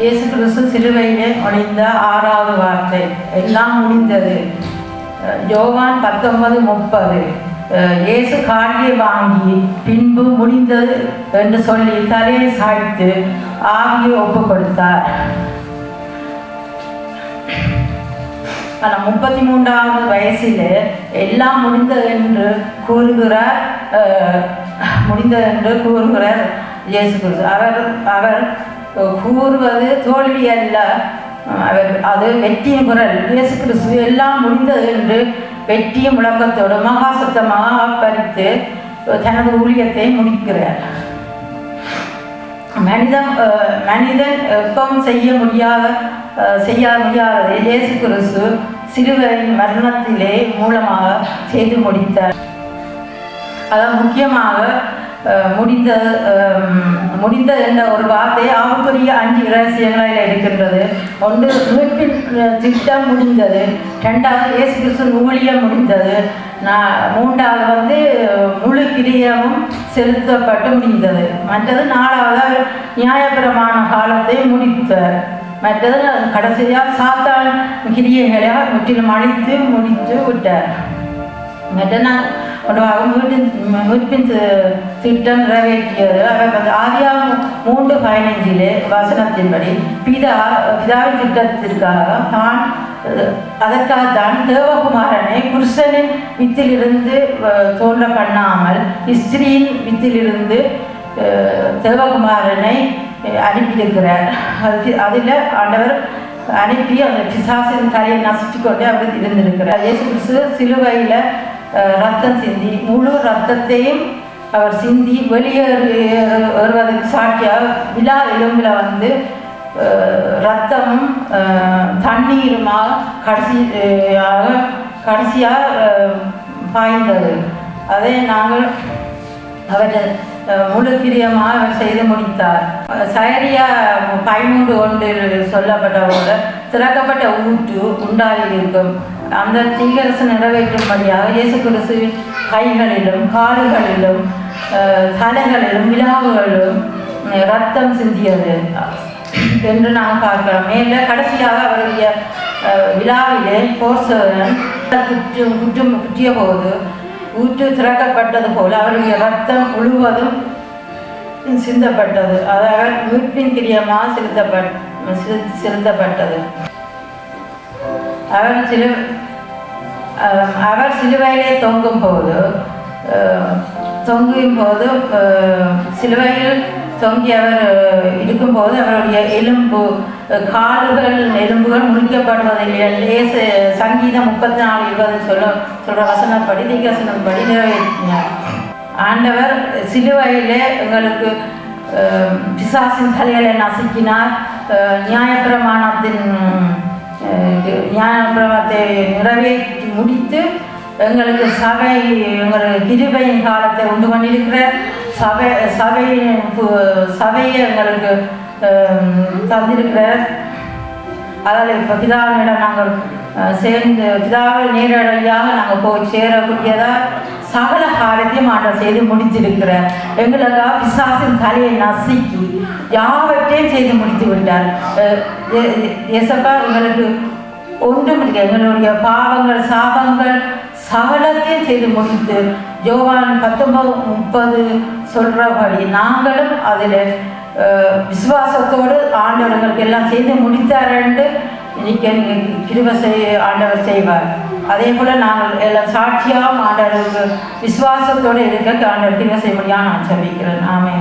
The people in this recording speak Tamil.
இயேசு கிறிஸ்து சிலுவையிலே ஒழிந்த ஆறாவது வார்த்தை. எல்லாம் முடிந்தது. யோவான் பத்தொன்பது முப்பது. இயேசு காலியை வாங்கி பின்பு முடிந்தது என்று சொல்லி தலையை சாய்த்து ஆவியை ஒப்பு கொடுத்தார் ஆனால் முப்பத்தி மூன்றாவது வயசில் எல்லாம் முடிந்தது என்று கூறுகிறார் முடிந்தது என்று கூறுகிறார் இயேசு அவர் அவர் கூறுவது தோல்வி அல்ல. அவர் அது வெற்றியின் குரல். இயேசு கிறிஸ்து எல்லாம் முடிந்தது என்று வெற்றிய முழக்கத்தோடு மகாசத்தமாக ஆப்பரித்து தனது ஊழியத்தை முடிக்கிறார். மனிதன் அஹ், மனிதன் எப்பவும் செய்ய முடியாத அஹ், செய்ய முடியாததை இயேசு கிறிஸ்து சிறுவரின் மரணத்திலே மூலமாக செய்து முடித்தார். அதான் முக்கியமாக முடிந்த முடிந்த என்ற ஒரு வார்த்தை ஆவுக்குரிய அஞ்சு ரகசியங்களில் இருக்கின்றது ஒன்று மீட்பின் திட்டம் முடிந்தது ரெண்டாவது இயேசு கிறிஸ்து ஊழியம் முடிந்தது நான் மூன்றாவது வந்து முழு கிரியமும் செலுத்தப்பட்டு முடிந்தது மற்றது நாலாவது நியாயபிரமான காலத்தை முடித்தார் மற்றது கடைசியாக சாத்தான் கிரியைகளை முற்றிலும் அழித்து முடித்து விட்டார் மற்ற நான் ஒன்றாக மீட்பின் மீட்பின் வீட்டின் திட்டம் நிறைவேற்றியது அவர் வந்து மூன்று பதினைஞ்சிலே வசனத்தின்படி பிதா பிதாவின் திட்டத்திற்காக தான் அதற்காக தான் தேவகுமாரனை புருஷனின் வித்திலிருந்து தோன்ற பண்ணாமல் ஸ்திரீயின் வித்திலிருந்து தேவகுமாரனை அனுப்பியிருக்கிறார். அது அதில் ஆண்டவர் அனுப்பி அந்த பிசாசின் தலையை நசுச்சு கொண்டு அவர் இருந்திருக்கிறார். இயேசு கிறிஸ்து சிலுவையில் ரத்தம் சிந்தி. முழு ரத்தத்தையும் அவர் சிந்தி வெளியேறு வருவதற்கு சாட்சியாக விழா எலும்பில் வந்து ரத்தமும் தண்ணீருமாக கடைசியாக கடைசியாக பாய்ந்தது. அதை நாங்கள் அவர் முழு கிரியமாக அவர் செய்து முடித்தார். சயரியா பதிமூன்று ஒன்றில் சொல்லப்பட்ட போல திறக்கப்பட்ட ஊற்று உண்டாகியிருக்கும் அந்த தீகரசு நிறைவேற்றும்படியாக இயேசு கிறிஸ்துவின் கைகளிலும் கால்களிலும் தலைகளிலும் விழாவுகளிலும் ரத்தம் சிந்தியது என்று நாம் பார்க்கிறோம். மேல கடைசியாக அவருடைய விழாவிலே போர்சவன் குற்று குற்றம் குற்றிய போது ஊற்று திறக்கப்பட்டது போல அவருடைய ரத்தம் முழுவதும் சிந்தப்பட்டது. அதாவது மீட்பின் கிரியமாக செலுத்தப்பட் செலுத்தப்பட்டது. அவர் சிலு அவர் சிலுவையிலே தொங்கும் போது தொங்கும் போது சிலுவையில் தொங்கி அவர் அஹ், இருக்கும்போது அவருடைய எலும்பு கால்கள் எலும்புகள் முறிக்கப்படுவதில்லை லேச சங்கீதம் முப்பத்தி நாலு இருபதுன்னு சொல்ல சொல்கிற வசனப்படி தீகசனப்படி நிறைவேற்றினார். ஆண்டவர் சிலுவையிலே எங்களுக்கு பிசாசின் தலைகளை நசுக்கினார். நியாயப்பிரமாணத்தின் அஹ், நியாயப்பிரமாணத்தை நிறைவேற்றி முடித்து எங்களுக்கு சபை எங்களுக்கு கிருபையின் காலத்தை உண்டு பண்ணியிருக்கிற சபை சபையின் பு- சபையை எங்களுக்கு அஹ், தந்திருக்கிறார் அதில் இப்போ பிதாவினிடம் நாங்கள் சேர்ந்து பிதாவை நேரடியாக நாங்கள் போய் சேரக்கூடியதாக சகல காரியத்தையும் ஆண்டவர் செய்து முடித்திருக்கிறார் எங்களுக்காக பிசாசின் தலையை நசுக்கி யாவற்றையும் செய்து முடித்து விட்டார். எசப்பா எங்களுக்கு ஒன்றும் இல்லை. எங்களுடைய பாவங்கள் சாபங்கள் சகலத்தையும் செய்து முடித்து ஜோவான் பத்தொன்பது முப்பது சொல்றபடி நாங்களும் அதில் விசுவாசத்தோடு ஆண்டவர்களுக்கு எல்லாம் செய்து முடித்தார் என்று நீங்கள் கிருப செய் ஆண்டவர் செய்வார். அதே போல் நாங்கள் எல்லாம் சாட்சியாகவும் ஆண்டவருக்கு விசுவாசத்தோடு இருக்க ஆண்டவர் கிருப செய்ய முடியாமல் நான் ஜெபிக்கிறேன் ஆமே